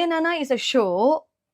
Nana is a show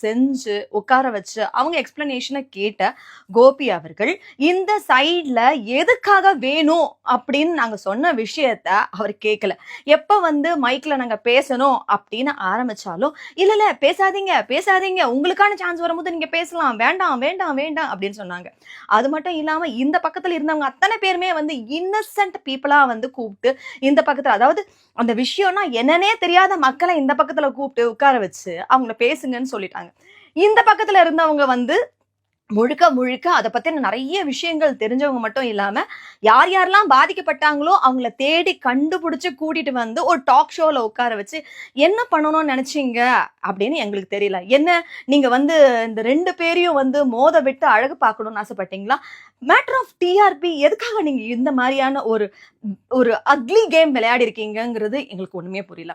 செஞ்சு உட்கார வச்சு அவங்க எக்ஸ்பிளனேஷனை கேட்ட கோபி அவர்கள் இந்த சைடில் எதுக்காக வேணும் அப்படின்னு நாங்கள் சொன்ன விஷயத்த அவர் கேட்கல எப்போ வந்து மைக்கில் நாங்கள் பேசணும் அப்படின்னு ஆரம்பித்தாலும் இல்லை இல்லை பேசாதீங்க பேசாதீங்க உங்களுக்கான சான்ஸ் வரும்போது நீங்கள் பேசலாம் வேண்டாம் வேண்டாம் வேண்டாம் அப்படின்னு சொன்னாங்க. அது மட்டும் இல்லாமல் இந்த பக்கத்தில் இருந்தவங்க அத்தனை பேருமே வந்து இன்னசென்ட் பீப்புளாக வந்து கூப்பிட்டு இந்த பக்கத்தில் அதாவது அந்த விஷயம்னா என்னன்னே தெரியாத மக்களை இந்த பக்கத்துல கூப்பிட்டு உட்கார வச்சு அவங்கள பேசுங்கன்னு சொல்லிட்டாங்க. இந்த பக்கத்துல இருந்தவங்க வந்து முழுக்க முழுக்க அதை பத்தி நிறைய விஷயங்கள் தெரிஞ்சவங்க மட்டும் இல்லாம யார் யாரெல்லாம் பாதிக்கப்பட்டாங்களோ அவங்கள தேடி கண்டுபிடிச்சு கூட்டிட்டு வந்து ஒரு டாக் ஷோல உட்கார வச்சு என்ன பண்ணணும்னு நினைச்சீங்க? அப்படின்னு எங்களுக்கு தெரியல. என்ன நீங்க வந்து இந்த ரெண்டு பேரையும் வந்து மோத விட்டு அழகு பார்க்கணும்னு ஆசைப்பட்டீங்களா? மேட்ரு ஆஃப் டிஆர்பி எதுக்காக நீங்க இந்த மாதிரியான ஒரு ஒரு அக்லி கேம் விளையாடி இருக்கீங்கங்கிறது எங்களுக்கு ஒண்ணுமே புரியல.